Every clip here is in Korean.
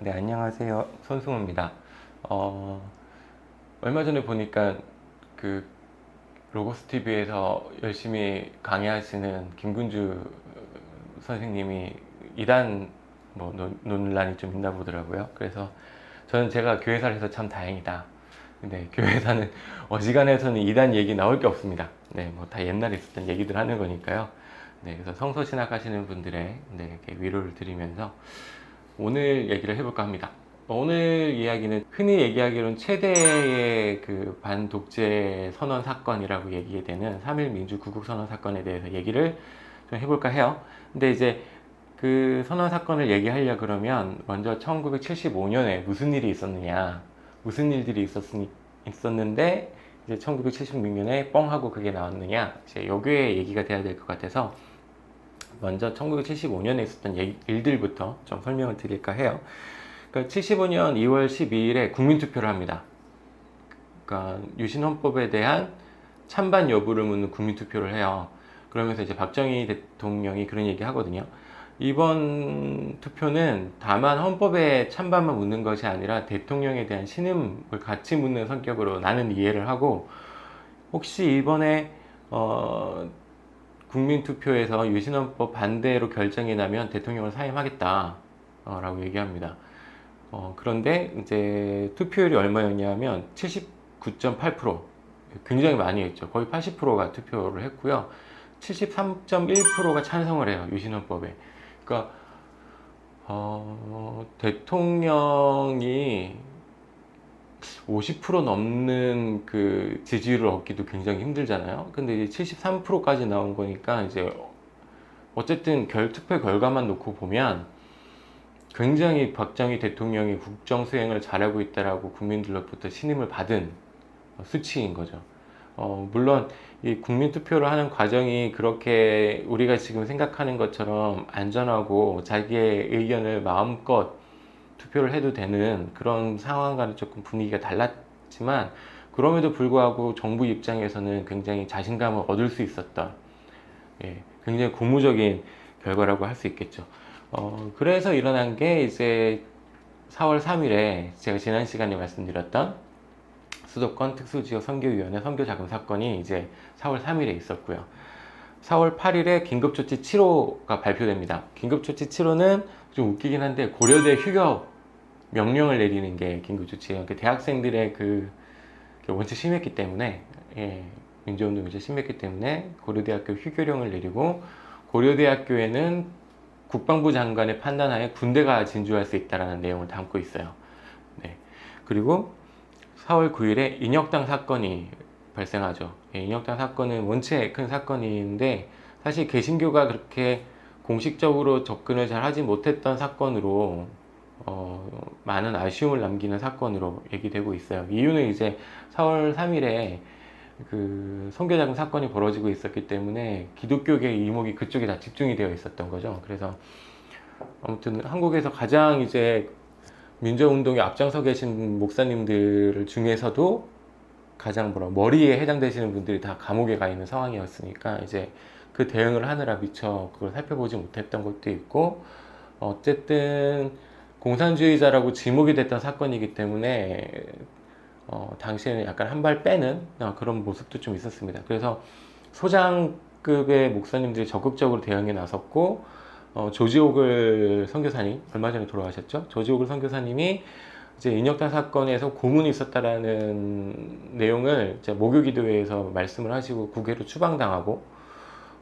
네, 안녕하세요. 손승우입니다. 어, 얼마 전에 보니까 그 로고스 TV에서 열심히 강의하시는 김군주 선생님이 이단 뭐 논- 논란이 좀 있나 보더라고요. 그래서 저는 제가 교회사를 해서 참 다행이다. 근데 교회사는 어지간해서는 이단 얘기 나올 게 없습니다. 네, 뭐 다 옛날에 있었던 얘기들 하는 거니까요. 네, 그래서 성서 신학 하시는 분들의 네, 이렇게 위로를 드리면서 오늘 얘기를 해볼까 합니다. 오늘 이야기는 흔히 얘기하기로는 최대의 그 반독재 선언 사건이라고 얘기되는 3.1 민주 구국 선언 사건에 대해서 얘기를 좀 해볼까 해요. 근데 이제 그 선언 사건을 얘기하려 그러면 먼저 1975년에 무슨 일이 있었느냐, 무슨 일들이 있었으니, 있었는데 이제 1976년에 뻥 하고 그게 나왔느냐, 이제 여기에 얘기가 돼야 될 것 같아서 먼저 1975년에 있었던 일들부터 좀 설명을 드릴까 해요. 그러니까 75년 2월 12일에 국민투표를 합니다. 그러니까 유신헌법에 대한 찬반 여부를 묻는 국민투표를 해요. 그러면서 이제 박정희 대통령이 그런 얘기 하거든요. 이번 투표는 다만 헌법에 찬반만 묻는 것이 아니라 대통령에 대한 신임을 같이 묻는 성격으로 나는 이해를 하고 혹시 이번에 어, 국민투표에서 유신헌법 반대로 결정이 나면 대통령을 사임하겠다라고 얘기합니다. 어, 그런데 이제 투표율이 얼마였냐면 79.8% 굉장히 많이 했죠. 거의 80%가 투표를 했고요. 73.1%가 찬성을 해요. 유신헌법에. 그러니까 어, 대통령이 50% 넘는 그 지지율을 얻기도 굉장히 힘들잖아요. 근데 이제 73%까지 나온 거니까 이제 어쨌든 결 투표 결과만 놓고 보면 굉장히 박정희 대통령이 국정 수행을 잘하고 있다라고 국민들로부터 신임을 받은 수치인 거죠. 어, 물론 이 국민 투표를 하는 과정이 그렇게 우리가 지금 생각하는 것처럼 안전하고 자기의 의견을 마음껏 투표를 해도 되는 그런 상황과는 조금 분위기가 달랐지만 그럼에도 불구하고 정부 입장에서는 굉장히 자신감을 얻을 수 있었던 예, 굉장히 고무적인 결과라고 할 수 있겠죠. 어, 그래서 일어난 게 이제 4월 3일에 제가 지난 시간에 말씀드렸던 수도권 특수지역 선교위원회 선교자금 사건이 이제 4월 3일에 있었고요. 4월 8일에 긴급조치 7호가 발표됩니다. 긴급조치 7호는 좀 웃기긴 한데 고려대 휴교 명령을 내리는 게 긴급조치예요. 그 대학생들의 그, 그 원체 심했기 때문에 예, 민주운동이 원체 심했기 때문에 고려대학교 휴교령을 내리고 고려대학교에는 국방부 장관의 판단하에 군대가 진주할 수 있다라는 내용을 담고 있어요. 네. 그리고 4월 9일에 인혁당 사건이 발생하죠. 예, 인혁당 사건은 원체 큰 사건인데 사실 개신교가 그렇게 공식적으로 접근을 잘 하지 못했던 사건으로 어, 많은 아쉬움을 남기는 사건으로 얘기되고 있어요. 이유는 이제 4월 3일에 그 선교자금 사건이 벌어지고 있었기 때문에 기독교계 이목이 그쪽에 다 집중이 되어 있었던 거죠. 그래서 아무튼 한국에서 가장 이제 민주운동에 앞장서 계신 목사님들 중에서도 가장 뭐라 머리에 해당되시는 분들이 다 감옥에 가 있는 상황이었으니까 이제 그 대응을 하느라 미처 그걸 살펴보지 못했던 것도 있고 어쨌든 공산주의자라고 지목이 됐던 사건이기 때문에 어, 당시에는 약간 한 발 빼는 어, 그런 모습도 좀 있었습니다. 그래서 소장급의 목사님들이 적극적으로 대응에 나섰고 어, 조지옥을 선교사님 얼마 전에 돌아가셨죠? 조지옥을 선교사님이 이제 인혁단 사건에서 고문이 있었다라는 내용을 목요기도회에서 말씀을 하시고 국외로 추방당하고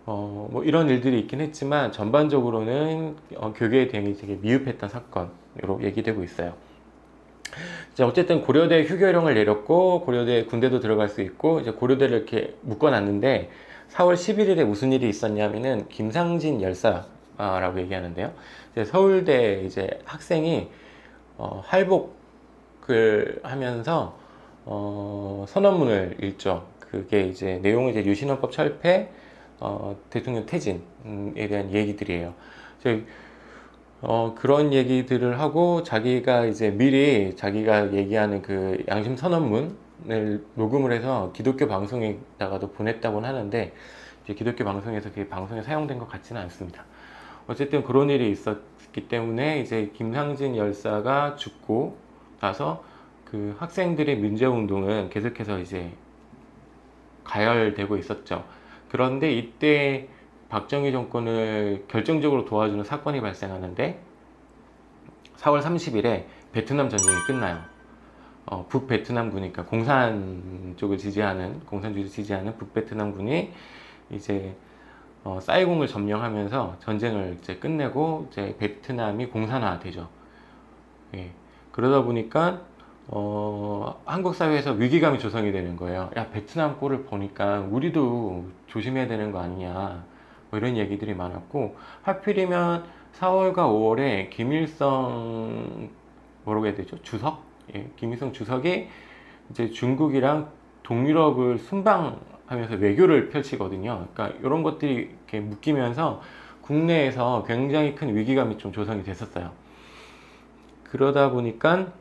어, 뭐 이런 일들이 있긴 했지만 전반적으로는 어, 교계의 대응이 되게 미흡했던 사건 으로 얘기되고 있어요. 이제 어쨌든 고려대 휴교령을 내렸고 고려대 군대도 들어갈 수 있고 이제 고려대를 이렇게 묶어놨는데 4월 11일에 무슨 일이 있었냐면은 김상진 열사라고 얘기하는데요. 이제 서울대 이제 학생이 어, 할복을 하면서 어, 선언문을 읽죠. 그게 이제 내용은 이제 유신헌법 철폐, 어, 대통령 퇴진에 대한 얘기들이에요. 이제 어, 그런 얘기들을 하고 자기가 이제 미리 자기가 얘기하는 그 양심 선언문을 녹음을 해서 기독교 방송에다가도 보냈다고는 하는데 이제 기독교 방송에서 그게 방송에 사용된 것 같지는 않습니다. 어쨌든 그런 일이 있었기 때문에 이제 김상진 열사가 죽고 나서 그 학생들의 민주화 운동은 계속해서 이제 가열되고 있었죠. 그런데 이때 박정희 정권을 결정적으로 도와주는 사건이 발생하는데 4월 30일에 베트남 전쟁이 끝나요. 어, 북베트남군이니까 공산 쪽을 지지하는 공산주의를 지지하는 북베트남군이 이제 어, 사이공을 점령하면서 전쟁을 이제 끝내고 이제 베트남이 공산화되죠. 예. 그러다 보니까 어, 한국 사회에서 위기감이 조성이 되는 거예요. 야, 베트남 꼴을 보니까 우리도 조심해야 되는 거 아니냐. 뭐 이런 얘기들이 많았고, 하필이면 4월과 5월에 김일성, 뭐라고 해야 되죠? 주석? 예, 김일성 주석이 이제 중국이랑 동유럽을 순방하면서 외교를 펼치거든요. 그러니까 이런 것들이 이렇게 묶이면서 국내에서 굉장히 큰 위기감이 좀 조성이 됐었어요. 그러다 보니까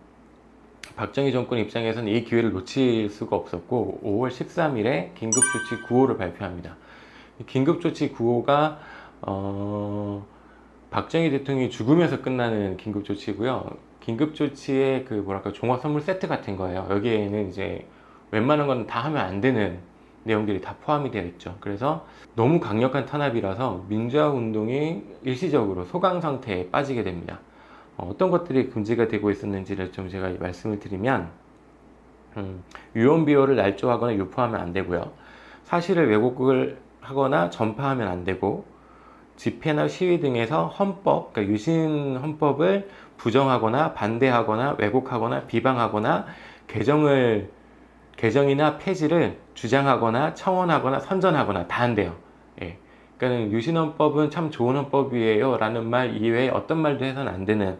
박정희 정권 입장에서는 이 기회를 놓칠 수가 없었고 5월 13일에 긴급조치 9호를 발표합니다. 이 긴급조치 9호가 어, 박정희 대통령이 죽으면서 끝나는 긴급조치고요. 긴급조치의 그 뭐랄까 종합 선물 세트 같은 거예요. 여기에는 이제 웬만한 건 다 하면 안 되는 내용들이 다 포함이 되어 있죠. 그래서 너무 강력한 탄압이라서 민주화 운동이 일시적으로 소강 상태에 빠지게 됩니다. 어, 어떤 것들이 금지가 되고 있었는지를 좀 제가 말씀을 드리면 음, 유언 비어를 날조하거나 유포하면 안 되고요. 사실을 왜곡을 하거나 전파하면 안 되고 집회나 시위 등에서 헌법, 그러니까 유신 헌법을 부정하거나 반대하거나 왜곡하거나 비방하거나 개정을 개정이나 폐지를 주장하거나 청원하거나 선전하거나 다안 돼요. 예. 그러니까 유신 헌법은 참 좋은 헌법이에요 라는 말 이외에 어떤 말도 해서는 안 되는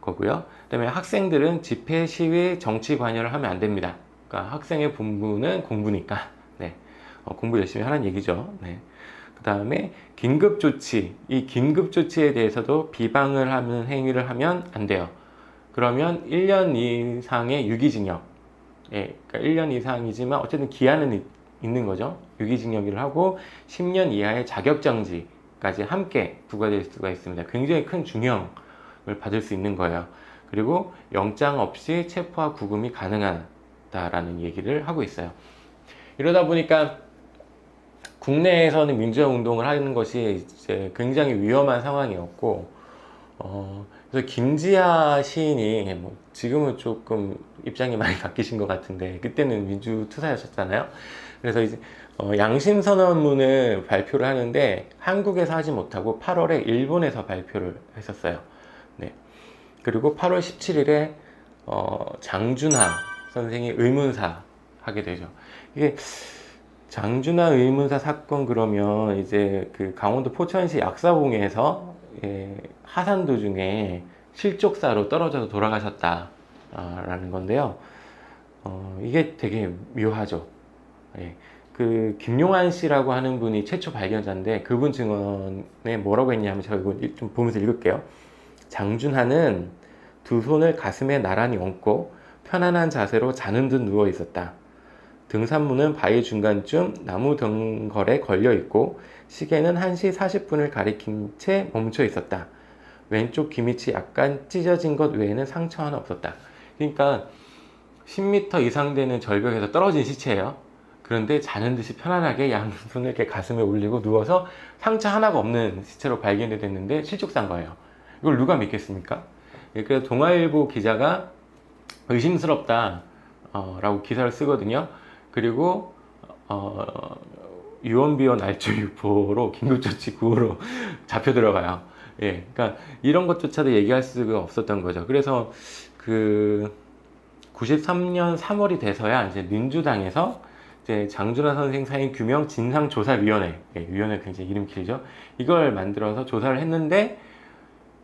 거고요. 그다음에 학생들은 집회, 시위, 정치 관여를 하면 안 됩니다. 그러니까 학생의 본분은 공부니까 공부 열심히 하라는 얘기죠. 네. 그 다음에 긴급 조치, 이 긴급 조치에 대해서도 비방을 하는 행위를 하면 안 돼요. 그러면 1년 이상의 유기징역, 예, 그러니까 1년 이상이지만 어쨌든 기한은 있, 있는 거죠. 유기징역을 하고 10년 이하의 자격정지까지 함께 부과될 수가 있습니다. 굉장히 큰 중형을 받을 수 있는 거예요. 그리고 영장 없이 체포와 구금이 가능하다라는 얘기를 하고 있어요. 이러다 보니까 국내에서는 민주화 운동을 하는 것이 이제 굉장히 위험한 상황이었고, 어, 그래서 김지아 시인이 뭐 지금은 조금 입장이 많이 바뀌신 것 같은데 그때는 민주 투사였었잖아요. 그래서 이제 어, 양심 선언문을 발표를 하는데 한국에서 하지 못하고 8월에 일본에서 발표를 했었어요. 네. 그리고 8월 17일에 어, 장준하 선생이 의문사 하게 되죠. 이게 장준하 의문사 사건 그러면 이제 그 강원도 포천시 약사봉에서 예, 하산 도중에 실족사로 떨어져서 돌아가셨다라는 건데요. 어, 이게 되게 묘하죠. 예, 그 김용환 씨라고 하는 분이 최초 발견자인데 그분 증언에 뭐라고 했냐면 제가 이거 좀 보면서 읽을게요. 장준하는 두 손을 가슴에 나란히 얹고 편안한 자세로 자는 듯 누워 있었다. 등산문은 바위 중간쯤 나무 덩걸에 걸려 있고 시계는 1시 40분을 가리킨 채 멈춰 있었다. 왼쪽 귀밑이 약간 찢어진 것 외에는 상처 하나 없었다. 그러니까 10m 이상 되는 절벽에서 떨어진 시체예요. 그런데 자는 듯이 편안하게 양손을 이렇게 가슴에 올리고 누워서 상처 하나가 없는 시체로 발견이 됐는데 실족산 거예요. 이걸 누가 믿겠습니까? 예, 그래서 동아일보 기자가 의심스럽다 어, 라고 기사를 쓰거든요. 그리고 어, 유언비어 날조 유포로 긴급조치 구호로 잡혀 들어가요. 예, 그러니까 이런 것조차도 얘기할 수가 없었던 거죠. 그래서 그 93년 3월이 돼서야 이제 민주당에서 이제 장준하 선생 사인 규명 진상조사위원회, 예, 위원회 굉장히 이름 길죠. 이걸 만들어서 조사를 했는데,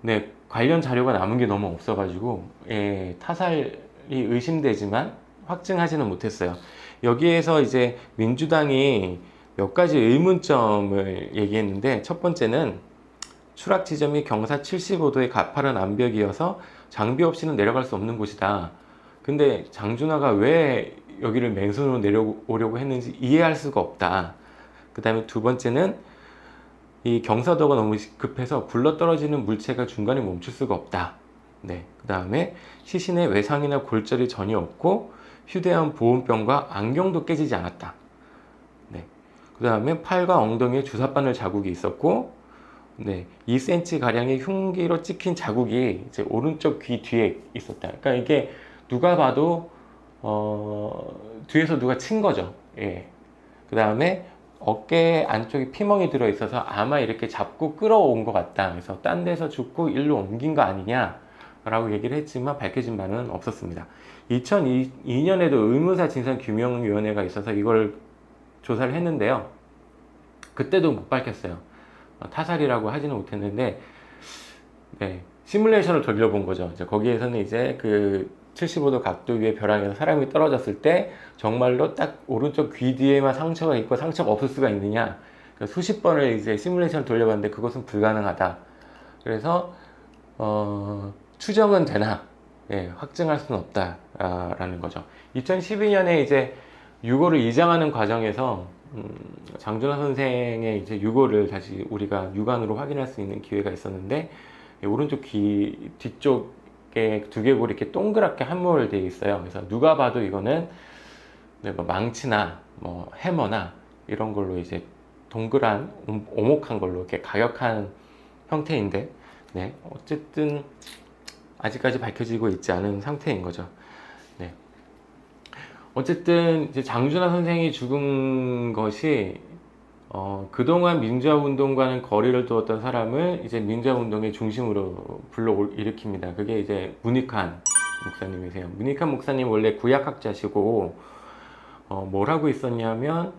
네, 관련 자료가 남은 게 너무 없어가지고, 예, 타살이 의심되지만 확증하지는 못했어요. 여기에서 이제 민주당이 몇 가지 의문점을 얘기했는데, 첫 번째는 추락 지점이 경사 75도의 가파른 암벽이어서 장비 없이는 내려갈 수 없는 곳이다. 근데 장준하가 왜 여기를 맨손으로 내려오려고 했는지 이해할 수가 없다. 그 다음에 두 번째는 이 경사도가 너무 급해서 굴러 떨어지는 물체가 중간에 멈출 수가 없다. 네. 그 다음에 시신에 외상이나 골절이 전혀 없고 휴대한 보온병과 안경도 깨지지 않았다. 네. 그 다음에 팔과 엉덩이에 주사바늘 자국이 있었고, 네. 2cm 가량의 흉기로 찍힌 자국이 이제 오른쪽 귀 뒤에 있었다. 그러니까 이게 누가 봐도 어, 뒤에서 누가 친 거죠. 예. 그 다음에 어깨 안쪽에 피멍이 들어 있어서 아마 이렇게 잡고 끌어온 것 같다. 그래서 딴 데서 죽고 일로 옮긴 거 아니냐 라고 얘기를 했지만 밝혀진 바는 없었습니다. 2002년에도 의무사 진상 규명위원회가 있어서 이걸 조사를 했는데요. 그때도 못 밝혔어요. 어, 타살이라고 하지는 못했는데, 네, 시뮬레이션을 돌려본 거죠. 이제 거기에서는 이제 그 75도 각도 위에 벼랑에서 사람이 떨어졌을 때 정말로 딱 오른쪽 귀 뒤에만 상처가 있고 상처가 없을 수가 있느냐. 그 수십 번을 이제 시뮬레이션 돌려봤는데 그것은 불가능하다. 그래서 어, 추정은 되나 예, 확증할 수는 없다라는 거죠. 2012년에 이제 유고를 이장하는 과정에서 음, 장준하 선생의 이제 유고를 다시 우리가 육안으로 확인할 수 있는 기회가 있었는데 이 오른쪽 귀 뒤쪽에 두개골이 이렇게 동그랗게 함몰되어 있어요. 그래서 누가 봐도 이거는 네, 뭐 망치나 뭐 해머나 이런 걸로 이제 동그란 옴- 오목한 걸로 이렇게 가격한 형태인데 네, 어쨌든 아직까지 밝혀지고 있지 않은 상태인 거죠. 네. 어쨌든 장준하 선생이 죽은 것이 어, 그동안 민주화 운동과는 거리를 두었던 사람을 이제 민주화 운동의 중심으로 불러 일으킵니다. 그게 이제 문익환 목사님이세요. 문익환 목사님 원래 구약학자시고 어, 뭘 하고 있었냐면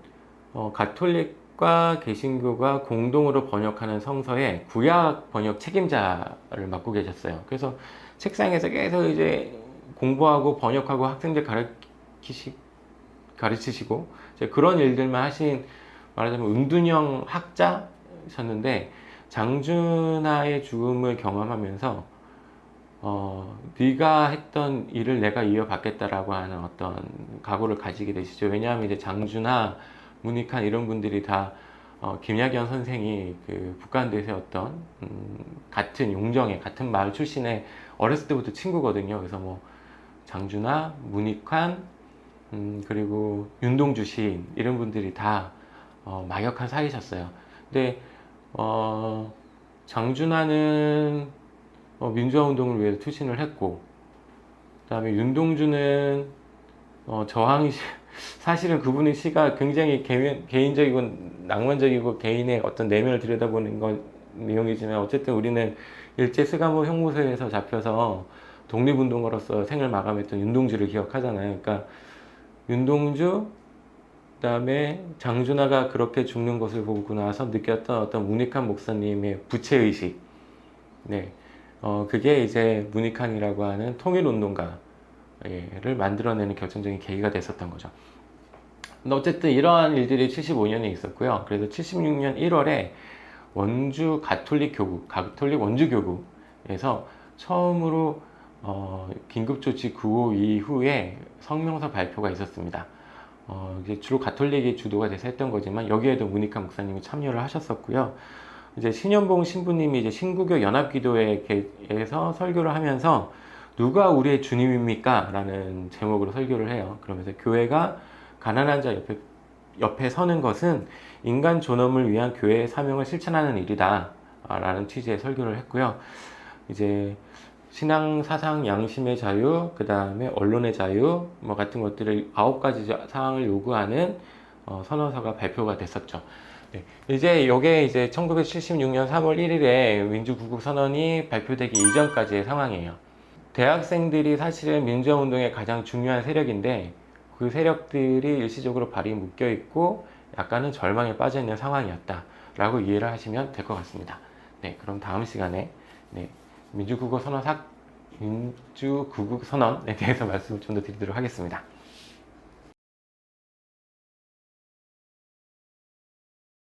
어, 가톨릭과 개신교가 공동으로 번역하는 성서에 구약 번역 책임자를 맡고 계셨어요. 그래서 책상에서 계속 이제 공부하고 번역하고 학생들 가르치시, 가르치시고 그런 일들만 하신 말하자면 은둔형 학자셨는데 장준하의 죽음을 경험하면서 어, 네가 했던 일을 내가 이어받겠다라고 하는 어떤 각오를 가지게 되시죠. 왜냐하면 이제 장준하, 문익환 이런 분들이 다 어, 김약연 선생이 그 북한대세 어떤 음, 같은 용정의 같은 마을 출신의 어렸을 때부터 친구거든요. 그래서 뭐 장준하, 문익환 음, 그리고 윤동주 시인 이런 분들이 다 어, 막역한 사이셨어요. 근데 어, 장준하는 어, 민주화 운동을 위해서 투신을 했고, 그다음에 윤동주는 어, 저항이 시- 사실은 그분의 시가 굉장히 개인, 개인적이고 낭만적이고 개인의 어떤 내면을 들여다보는 건 내용이지만 어쨌든 우리는 일제 스가모 형무소에서 잡혀서 독립운동가로서 생을 마감했던 윤동주를 기억하잖아요. 그러니까 윤동주 그다음에 장준하가 그렇게 죽는 것을 보고 나서 느꼈던 어떤 문익환 목사님의 부채의식, 네, 어, 그게 이제 문익환이라고 하는 통일운동가 를 만들어내는 결정적인 계기가 됐었던 거죠. 근데 어쨌든 이러한 일들이 75년에 있었고요. 그래서 76년 1월에 원주 가톨릭 교구, 가톨릭 원주 교구에서 처음으로 어, 긴급조치 9호 이후에 성명서 발표가 있었습니다. 어, 이제 주로 가톨릭이 주도가 돼서 했던 거지만 여기에도 문익환 목사님이 참여를 하셨었고요. 이제 신현봉 신부님이 이제 신구교 연합기도회에서 설교를 하면서 누가 우리의 주님입니까? 라는 제목으로 설교를 해요. 그러면서 교회가 가난한 자 옆에, 옆에 서는 것은 인간 존엄을 위한 교회의 사명을 실천하는 일이다. 아, 라는 취지의 설교를 했고요. 이제 신앙, 사상, 양심의 자유, 그 다음에 언론의 자유, 뭐 같은 것들을 아홉 가지 자- 사항을 요구하는 어, 선언서가 발표가 됐었죠. 네. 이제 이게 이제 1976년 3월 1일에 민주구국 선언이 발표되기 이전까지의 상황이에요. 대학생들이 사실은 민주화 운동의 가장 중요한 세력인데 그 세력들이 일시적으로 발이 묶여 있고 약간은 절망에 빠져 있는 상황이었다라고 이해를 하시면 될 것 같습니다. 네, 그럼 다음 시간에 네, 민주국어 선언 사 민주구국 선언에 대해서 말씀을 좀 더 드리도록 하겠습니다.